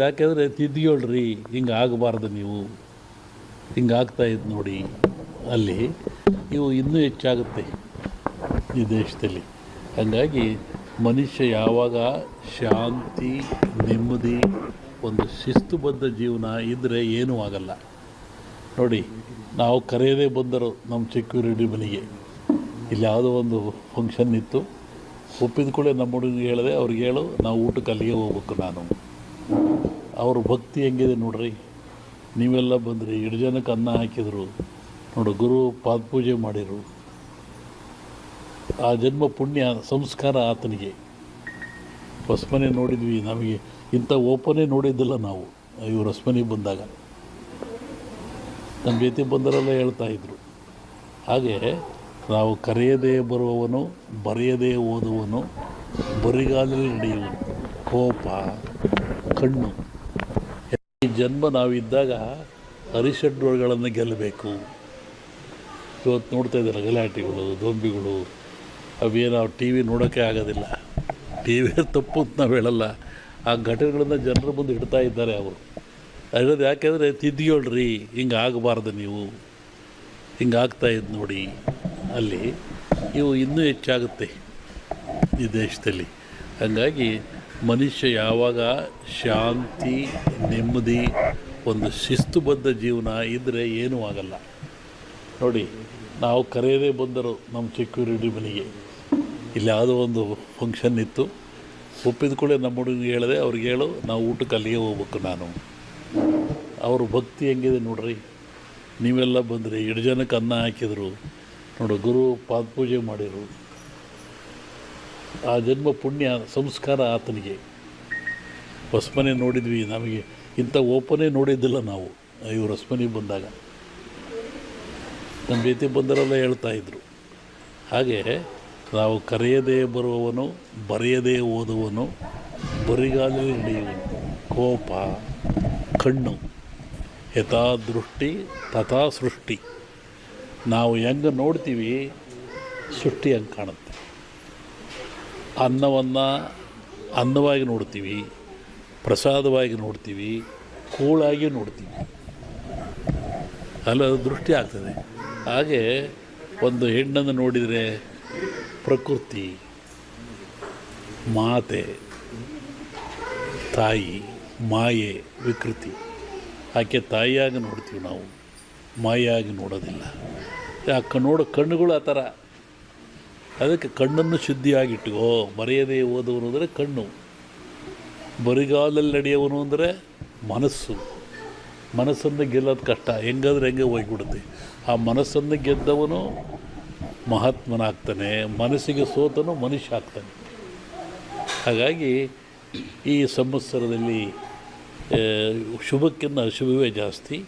ಯಾಕೆಂದರೆ ತಿದ್ದಿಯೋಳ್ರಿ, ಹಿಂಗೆ ಆಗಬಾರ್ದು ನೀವು. ಹಿಂಗೆ ಆಗ್ತಾ ಇದ್ದು ನೋಡಿ, ಅಲ್ಲಿ ಇವು ಇನ್ನೂ ಹೆಚ್ಚಾಗುತ್ತೆ ಈ ದೇಶದಲ್ಲಿ. ಹಾಗಾಗಿ ಮನುಷ್ಯ ಯಾವಾಗ ಶಾಂತಿ, ನೆಮ್ಮದಿ, ಒಂದು ಶಿಸ್ತುಬದ್ಧ ಜೀವನ ಇದ್ದರೆ ಏನೂ ಆಗಲ್ಲ. ನೋಡಿ, ನಾವು ಕರೆಯದೇ ಬಂದರು ನಮ್ಮ ಸೆಕ್ಯೂರಿಟಿ ಮನೆಗೆ ಇಲ್ಲಿ ಯಾವುದೋ ಒಂದು ಫಂಕ್ಷನ್ ಇತ್ತು. ಒಪ್ಪಿದ ಕೂಡ ನಮ್ಮ ಹುಡುಗಿಗೆ ಹೇಳಿದೆ, ಅವ್ರಿಗೆ ಹೇಳು, ನಾವು ಊಟಕ್ಕೆ ಅಲ್ಲಿಗೆ ಹೋಗ್ಬೇಕು ನಾನು. ಅವ್ರ ಭಕ್ತಿ ಹೆಂಗಿದೆ ನೋಡ್ರಿ. ನೀವೆಲ್ಲ ಬಂದ್ರಿ ಎರಡು ಜನಕ್ಕೆ ಅನ್ನ ಹಾಕಿದರು, ನೋಡು ಗುರು ಪಾದಪೂಜೆ ಮಾಡಿರು. ಆ ಜನ್ಮ ಪುಣ್ಯ ಸಂಸ್ಕಾರ ಆತನಿಗೆ. ಹೊಸ್ಮನೆ ನೋಡಿದ್ವಿ, ನಮಗೆ ಇಂಥ ಓಪನೇ ನೋಡಿದ್ದಿಲ್ಲ ನಾವು, ಇವ್ರ ಹೊಸ್ಮನೆಗೆ ಬಂದಾಗ. ನಮ್ಮ ಜೊತೆ ಬಂದರೆಲ್ಲ ಹೇಳ್ತಾ ಇದ್ರು. ಹಾಗೆ ನಾವು ಕರೆಯದೇ ಬರುವವನು, ಬರೆಯದೇ ಓದುವನು, ಬರಿಗಾಲಲ್ಲಿ ನಡೆಯುವನು. ಕೋಪ ಕಣ್ಣು. ಈ ಜನ್ಮ ನಾವಿದ್ದಾಗ ಹರಿಷಡ್ವರ್ಗಳನ್ನು ಗೆಲ್ಲಬೇಕು. ಇವತ್ತು ನೋಡ್ತಾ ಇದ್ದಾರೆ ಗಲಾಟೆಗಳು, ದೊಂಬಿಗಳು. ಅವೇನು ನಾವು ಟಿ ವಿ ನೋಡೋಕ್ಕೆ ಆಗೋದಿಲ್ಲ. ಟಿ ವಿ ತಪ್ಪು ಅಂತ ನಾವು ಹೇಳಲ್ಲ. ಆ ಘಟನೆಗಳನ್ನು ಜನರ ಮುಂದೆ ಇಡ್ತಾ ಇದ್ದಾರೆ ಅವರು. ಅದರದ್ದು ಯಾಕೆಂದರೆ ತಿದ್ದಿಯೋಳ್ರಿ ಹಿಂಗೆ ಆಗಬಾರ್ದು ನೀವು. ಹಿಂಗೆ ಆಗ್ತಾ ಇದ್ದು ನೋಡಿ. ಅಲ್ಲಿ ಇವು ಇನ್ನೂ ಹೆಚ್ಚಾಗುತ್ತೆ ಈ ದೇಶದಲ್ಲಿ. ಹಾಗಾಗಿ ಮನುಷ್ಯ ಯಾವಾಗ ಶಾಂತಿ, ನೆಮ್ಮದಿ, ಒಂದು ಶಿಸ್ತುಬದ್ಧ ಜೀವನ ಇದ್ದರೆ ಏನೂ ಆಗಲ್ಲ. ನೋಡಿ, ನಾವು ಕರೆಯದೇ ಬಂದರು ನಮ್ಮ ಸೆಕ್ಯೂರಿಟಿ ಮನೆಗೆ. ಇಲ್ಲಿ ಯಾವುದೋ ಒಂದು ಫಂಕ್ಷನ್ ಇತ್ತು. ಒಪ್ಪಿದ ಕೂಡಲೇ ನಮ್ಮ ಹುಡುಗಿಗೆ ಹೇಳಿದೆ, ಅವ್ರಿಗೆ ಹೇಳು, ನಾವು ಊಟಕ್ಕೆ ಅಲ್ಲಿಗೆ ಹೋಗ್ಬೇಕು ನಾನು. ಅವ್ರ ಭಕ್ತಿ ಹೆಂಗಿದೆ ನೋಡ್ರಿ. ನೀವೆಲ್ಲ ಬಂದ್ರಿ ಎರಡು ಜನಕ್ಕೆ ಅನ್ನ ಹಾಕಿದರು. ನೋಡು, ಗುರು ಪಾದಪೂಜೆ ಮಾಡಿರು ಆ ಜನ್ಮ ಪುಣ್ಯ ಸಂಸ್ಕಾರ ಆತನಿಗೆ. ಹೊಸ್ಮನೆ ನೋಡಿದ್ವಿ, ನಮಗೆ ಇಂಥ ಓಪನೇ ನೋಡಿದ್ದಿಲ್ಲ ನಾವು, ಇವ್ರು ಹೊಸ್ಮನೆಗೆ ಬಂದಾಗ. ನಮ್ಮ ಜೊತೆ ಬಂದರೆಲ್ಲ ಹೇಳ್ತಾ ಇದ್ರು. ಹಾಗೆ ನಾವು ಕರೆಯದೇ ಬರುವವನು, ಬರೆಯದೇ ಓದುವನು ಬರಿಗಾಲಲ್ಲಿ ನಡೆಯುವನು ಕೋಪ, ಕಣ್ಣು, ಯಥಾದೃಷ್ಟಿ ತಥಾ ಸೃಷ್ಟಿ ನಾವು ಹೆಂಗೆ ನೋಡ್ತೀವಿ, ಸೃಷ್ಟಿ ಹಂಗೆ ಕಾಣುತ್ತೆ. ಅನ್ನವನ್ನು ಅನ್ನವಾಗಿ ನೋಡ್ತೀವಿ, ಪ್ರಸಾದವಾಗಿ ನೋಡ್ತೀವಿ, ಕೂಳಾಗಿ ನೋಡ್ತೀವಿ. ಅಲ್ಲ ದೃಷ್ಟಿ ಆಗ್ತದೆ. ಹಾಗೆ ಒಂದು ಹೆಣ್ಣನ್ನು ನೋಡಿದರೆ ಪ್ರಕೃತಿ, ಮಾತೆ, ತಾಯಿ, ಮಾಯೆ, ವಿಕೃತಿ. ಆಕೆ ತಾಯಿಯಾಗಿ ನೋಡ್ತೀವಿ ನಾವು ಮಾಯಾಗಿ ನೋಡೋದಿಲ್ಲ. ಯಾಕೆ ನೋಡೋ ಕಣ್ಣುಗಳು ಆ ಥರ ಅದಕ್ಕೆ ಕಣ್ಣನ್ನು ಶುದ್ಧಿಯಾಗಿಟ್ಟುಕೋ. ಬರೆಯದೇ ಓದುವನು ಅಂದರೆ ಕಣ್ಣು. ಬರಿಗಾಲಲ್ಲಿ ನಡೆಯವನು ಅಂದರೆ ಮನಸ್ಸು. ಮನಸ್ಸನ್ನು ಗೆಲ್ಲೋದು ಕಷ್ಟ. ಹೆಂಗಾದ್ರೆ ಹೆಂಗೆ ಹೋಗ್ಬಿಡುತ್ತೆ. ಆ ಮನಸ್ಸನ್ನು ಗೆದ್ದವನು ಮಹಾತ್ಮನಾಗ್ತಾನೆ. ಮನಸ್ಸಿಗೆ ಸೋತನು ಮನುಷ್ಯ ಆಗ್ತಾನೆ ಹಾಗಾಗಿ ಈ ಸಂವತ್ಸರದಲ್ಲಿ ಶುಭಕ್ಕಿಂತ ಅಶುಭವೇ ಜಾಸ್ತಿ.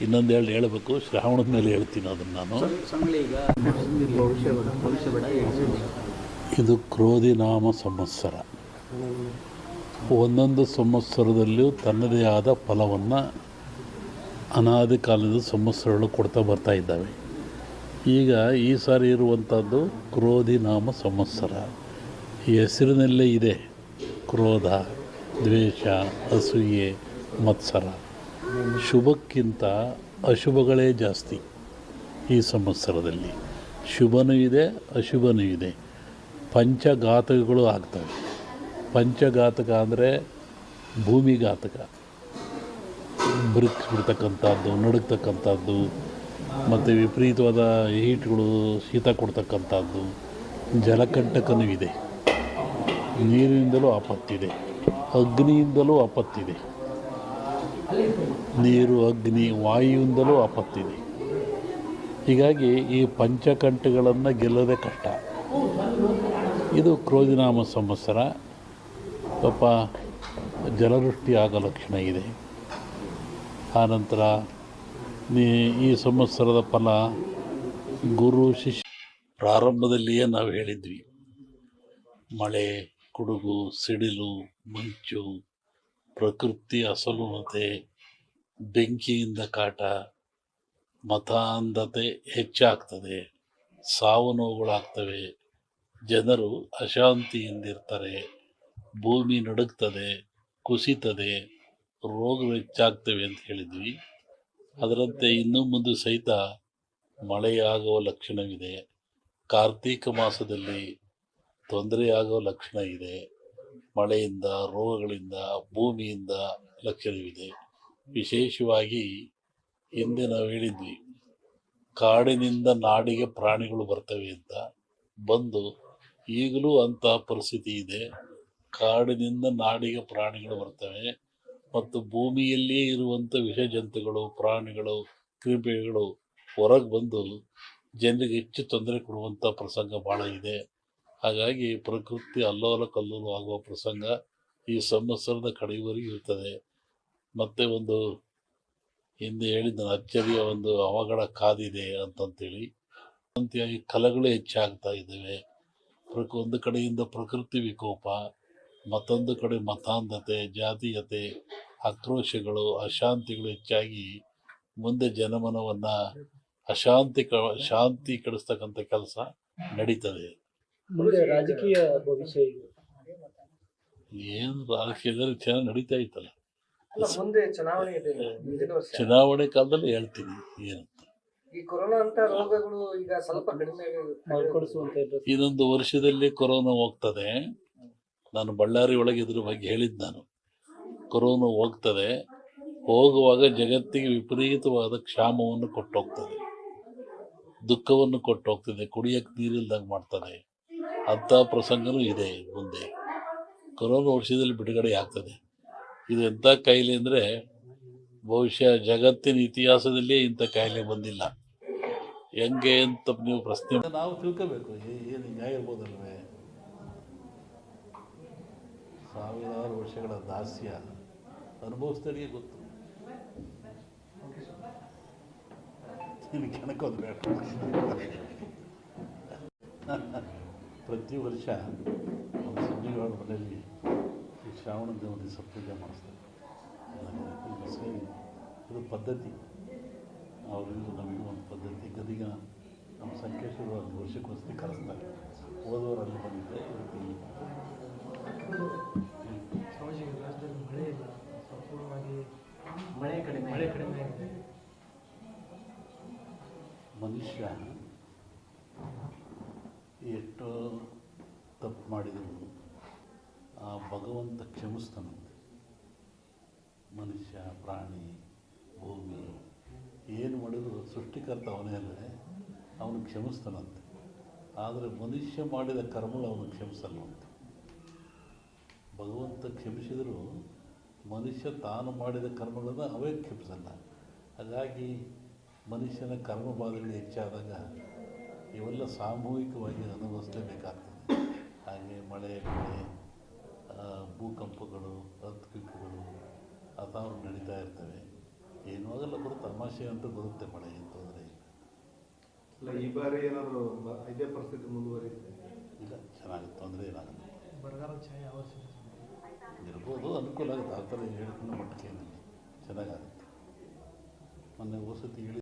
ಇನ್ನೊಂದು ಎರಡು ಹೇಳಬೇಕು. ಶ್ರಾವಣದ ಮೇಲೆ ಹೇಳ್ತೀನಿ ಅದನ್ನು ನಾನು. ಇದು ಕ್ರೋಧಿ ನಾಮ ಸಂವತ್ಸರ. ಒಂದೊಂದು ಸಂವತ್ಸರದಲ್ಲಿಯೂ ತನ್ನದೇ ಆದ ಫಲವನ್ನು ಅನಾದಿ ಕಾಲದ ಸಂವತ್ಸರಗಳು ಕೊಡ್ತಾ ಬರ್ತಾ ಇದ್ದಾವೆ. ಈಗ ಈ ಸಾರಿ ಇರುವಂಥದ್ದು ಕ್ರೋಧಿ ನಾಮ ಸಂವತ್ಸರ. ಹೆಸರಿನಲ್ಲೇ ಇದೆ. ಕ್ರೋಧ ದ್ವೇಷ ಅಸೂಯೆ ಮತ್ಸರ. ಶುಭಕ್ಕಿಂತ ಅಶುಭಗಳೇ ಜಾಸ್ತಿ ಈ ಸಂವತ್ಸರದಲ್ಲಿ. ಶುಭನೂ ಇದೆ, ಅಶುಭನೂ ಇದೆ. ಪಂಚಘಾತಕಗಳು ಆಗ್ತವೆ. ಪಂಚಘಾತಕ ಅಂದರೆ ಭೂಮಿಘಾತಕ. ಬ್ರಿಕ್ಸ್ ಬಿಡ್ತಕ್ಕಂಥದ್ದು ನಡುಗ್ತಕ್ಕಂಥದ್ದು, ಮತ್ತು ವಿಪರೀತವಾದ ಹೀಟ್ಗಳು ಶೀತ ಕೊಡ್ತಕ್ಕಂಥದ್ದು, ಜಲಕಂಟಕನೂ ಇದೆ. ನೀರಿನಿಂದಲೂ ಆಪತ್ತಿದೆ. ಅಗ್ನಿಯಿಂದಲೂ ಆಪತ್ತಿದೆ. ನೀರು, ಅಗ್ನಿ ವಾಯುವಿಂದಲೂ ಆಪತ್ತಿದೆ. ಹೀಗಾಗಿ ಈ ಪಂಚಕಂಠಗಳನ್ನು ಗೆಲ್ಲೋದೇ ಕಷ್ಟ. ಇದು ಕ್ರೋಧಿನಾಮ ಸಂವತ್ಸರ. ಪಾಪ ಜಲವೃಷ್ಟಿ ಆಗೋ ಲಕ್ಷಣ ಇದೆ. ಆನಂತರ ಈ ಸಂವತ್ಸರದ ಫಲ ಗುರು, ಶಿಷ್ಯ ಪ್ರಾರಂಭದಲ್ಲಿಯೇ ನಾವು ಹೇಳಿದ್ವಿ. ಮಳೆ, ಕುಡುಗು, ಸಿಡಿಲು, ಮಂಚು, ಪ್ರಕೃತಿ, ಅಸಲುನತೆ ಬೆಂಕಿಯಿಂದ ಕಾಟ, ಮತಾಂಧತೆ ಹೆಚ್ಚಾಗ್ತದೆ, ಸಾವು ನೋವುಗಳಾಗ್ತವೆ. ಜನರು ಅಶಾಂತಿಯಿಂದಿರ್ತಾರೆ, ಭೂಮಿ ನಡುಗ್ತದೆ, ಕುಸಿತದೆ ರೋಗಗಳು ಹೆಚ್ಚಾಗ್ತವೆ ಅಂತ ಹೇಳಿದ್ವಿ. ಅದರಂತೆ ಇನ್ನು ಮುಂದೆ ಸಹಿತ ಮಳೆಯಾಗುವ ಲಕ್ಷಣವಿದೆ. ಕಾರ್ತೀಕ ಮಾಸದಲ್ಲಿ ತೊಂದರೆಯಾಗುವ ಲಕ್ಷಣ ಇದೆ. ಮಳೆಯಿಂದ, ರೋಗಗಳಿಂದ, ಭೂಮಿಯಿಂದ ಲಕ್ಷಣವಿದೆ. ವಿಶೇಷವಾಗಿ ಹಿಂದೆ ನಾವು ಹೇಳಿದ್ವಿ, ಕಾಡಿನಿಂದ ನಾಡಿಗೆ ಪ್ರಾಣಿಗಳು ಬರ್ತವೆ ಅಂತ. ಬಂದು ಈಗಲೂ ಅಂತಹ ಪರಿಸ್ಥಿತಿ ಇದೆ. ಕಾಡಿನಿಂದ ನಾಡಿಗೆ ಪ್ರಾಣಿಗಳು ಬರ್ತವೆ ಮತ್ತು ಭೂಮಿಯಲ್ಲಿಯೇ ಇರುವಂಥ ವಿಷ ಜಂತುಗಳು ಪ್ರಾಣಿಗಳು, ಕ್ರಿಮಿಗಳು ಹೊರಗೆ ಬಂದು ಜನರಿಗೆ ಹೆಚ್ಚು ತೊಂದರೆ ಕೊಡುವಂಥ ಪ್ರಸಂಗ ಭಾಳ ಇದೆ. ಹಾಗಾಗಿ ಪ್ರಕೃತಿ ಅಲ್ಲೋಲ ಕಲ್ಲೋಲ ಆಗುವ ಪ್ರಸಂಗ ಈ ಸಂವತ್ಸರದ ಕಡೆಯವರೆಗೂ ಇರ್ತದೆ. ಮತ್ತು ಒಂದು ಹಿಂದೆ ಹೇಳಿದ ಅಚ್ಚರಿಯ ಒಂದು ಅವಘಡ ಕಾದಿದೆ ಅಂತಂತೇಳಿ. ಅಂತೆಯಾಗಿ ಕಲೆಗಳು ಹೆಚ್ಚಾಗ್ತಾ ಇದ್ದಾವೆ. ಪ್ರಕ ಒಂದು ಕಡೆಯಿಂದ ಪ್ರಕೃತಿ ವಿಕೋಪ ಮತ್ತೊಂದು ಕಡೆ ಮತಾಂಧತೆ ಜಾತೀಯತೆ ಆಕ್ರೋಶಗಳು ಅಶಾಂತಿಗಳು ಹೆಚ್ಚಾಗಿ ಮುಂದೆ ಜನಮನವನ್ನು ಅಶಾಂತಿ ಕ ಶಾಂತಿ ಕೆಡಿಸ್ತಕ್ಕಂಥ ಕೆಲಸ ನಡೀತದೆ. ರಾಜಕೀಯ ಭವಿಷ್ಯ ಏನು ರಾಜಕೀಯದಲ್ಲಿ ಚೆನ್ನಾಗಿ ನಡೀತಾ ಇತ್ತಲ್ಲ. ಚುನಾವಣೆ ಕಾಲದಲ್ಲಿ ಹೇಳ್ತೀನಿ ಏನಂತ ಈ ಕೊರೋನಾ ಅಂತ ರೋಗಗಳು ಈಗ ಸ್ವಲ್ಪ ಕಡಿಮೆ ಮರುಕಳಿಸುವಂತ ಇದ್ರೆ ಇನ್ನೊಂದು ವರ್ಷದಲ್ಲಿ ಕೊರೋನಾ ಹೋಗ್ತದೆ. ನಾನು ಬಳ್ಳಾರಿ ಒಳಗೆ ಇದ್ರ ಬಗ್ಗೆ ಹೇಳಿದ್ದು ನಾನು. ಕೊರೋನಾ ಹೋಗ್ತದೆ. ಹೋಗುವಾಗ ಜಗತ್ತಿಗೆ ವಿಪರೀತವಾದ ಕ್ಷಾಮವನ್ನು ಕೊಟ್ಟೋಗ್ತದೆ. ದುಃಖವನ್ನು ಕೊಟ್ಟೋಗ್ತದೆ. ಕುಡಿಯಕ್ಕೆ ನೀರಿಲ್ದಂಗೆ ಮಾಡ್ತದೆ. ಅಂಥ ಪ್ರಸಂಗನೂ ಇದೆ ಮುಂದೆ. ಕೊರೋನಾ ವರ್ಷದಲ್ಲಿ ಬಿಡುಗಡೆ ಆಗ್ತದೆ. ಇದು ಎಂಥ ಕಾಯಿಲೆ ಅಂದರೆ ಬಹುಶಃ ಜಗತ್ತಿನ ಇತಿಹಾಸದಲ್ಲೇ ಇಂಥ ಕಾಯಿಲೆ ಬಂದಿಲ್ಲ. ಹೆಂಗೆ ಅಂತ ನೀವು ಪ್ರಶ್ನೆ ನಾವು ತಿಳ್ಕೋಬೇಕು ಏನು ಹಿಂಗಾಗಿರ್ಬೋದಲ್ವೇ ಸಾವಿರಾರು ವರ್ಷಗಳ ದಾಸ್ಯ ಅನುಭವಿಸ್ತರಿಗೆ ಗೊತ್ತು. ಕೆಣಕೋದು ಬೇಡ. ಪ್ರತಿ ವರ್ಷ ಸಂಜೆಗಳ ಮನೆಯಲ್ಲಿ ಈ ಶ್ರಾವಣ ದೇವರಿಗೆ ಸತ್ಪೂಜೆ ಮಾಡಿಸ್ತಾರೆ. ಇದು ಸರಿ ಇದು ಪದ್ಧತಿ. ಅವರಿಂದ ನಮಗೂ ಒಂದು ಪದ್ಧತಿ. ಗದಿಗ ನಮ್ಮ ಸಂಕೇಶ್ವರ ಒಂದು ವರ್ಷಕ್ಕೊಂದ್ಸತಿ ಕರೆಸ್ತಾರೆ. ಹೋದವರು ಅಲ್ಲಿ ಬಂದಿದ್ದೆ ಇವತ್ತು ಇಲ್ಲಿ ರಾಜ್ಯದಲ್ಲಿ ಮಳೆ ಇಲ್ಲ. ಸಂಪೂರ್ಣವಾಗಿ ಮಳೆ ಕಡಿಮೆ ಮಳೆ ಕಡಿಮೆ ಆಗಿದೆ. ಮನುಷ್ಯ ಎಷ್ಟೋ ತಪ್ಪು ಮಾಡಿದ್ರು. ಆ ಭಗವಂತ ಕ್ಷಮಿಸ್ತಾನಂತೆ. ಮನುಷ್ಯ, ಪ್ರಾಣಿ, ಭೂಮಿ, ಏನು ಮಾಡಿದ್ರು ಸೃಷ್ಟಿಕರ್ತ ಅವನೇ ಅಲ್ಲದೆ ಅವನು ಕ್ಷಮಿಸ್ತಾನಂತೆ. ಆದರೆ ಮನುಷ್ಯ ಮಾಡಿದ ಕರ್ಮಗಳು ಅವನು ಅಂತ ಭಗವಂತ ಕ್ಷಮಿಸಿದರೂ ಮನುಷ್ಯ ತಾನು ಮಾಡಿದ ಕರ್ಮಗಳನ್ನು ಅವೇ ಕ್ಷಮಿಸಲ್ಲ. ಹಾಗಾಗಿ ಮನುಷ್ಯನ ಕರ್ಮ ಬಾಧೆಗಳು ಹೆಚ್ಚಾದಾಗ ಇವೆಲ್ಲ ಸಾಮೂಹಿಕವಾಗಿ ಅನುಭವಿಸಲೇಬೇಕಾಗ್ತದೆ. ಹಾಗೆ ಮಳೆ ಬೆಳೆ ಭೂಕಂಪಗಳು ಅರ್ಥಕ್ವಿಕ್ಗಳು ಅಥವಾ ನಡೀತಾ ಇರ್ತವೆ. ಏನೂ ಆಗಲ್ಲ ಬರೋ ತಮಾಷೆ ಅಂತ ಬರುತ್ತೆ ಮಳೆ ಏನು ತೊಂದರೆ ಇಲ್ಲ. ಇಲ್ಲ ಈ ಬಾರಿ ಏನಾದರೂ ಇದೇ ಪರಿಸ್ಥಿತಿ ಮುಂದುವರಿಯುತ್ತೆ? ಇಲ್ಲ ಚೆನ್ನಾಗಿ ತೊಂದರೆ ಏನಾಗಲ್ಲ ಬರಗಾಲ ಛಾಯೆ ಇರ್ಬೋದು ಅನುಕೂಲ ಆಗುತ್ತೆ ಆ ಥರ ಹೇಳ್ಕೊಂಡು ಮಟ್ಟಕ್ಕೆ ಏನಿಲ್ಲ. ಚೆನ್ನಾಗಾಗುತ್ತೆ. ಮೊನ್ನೆ ವಸತಿ ಹೇಳಿ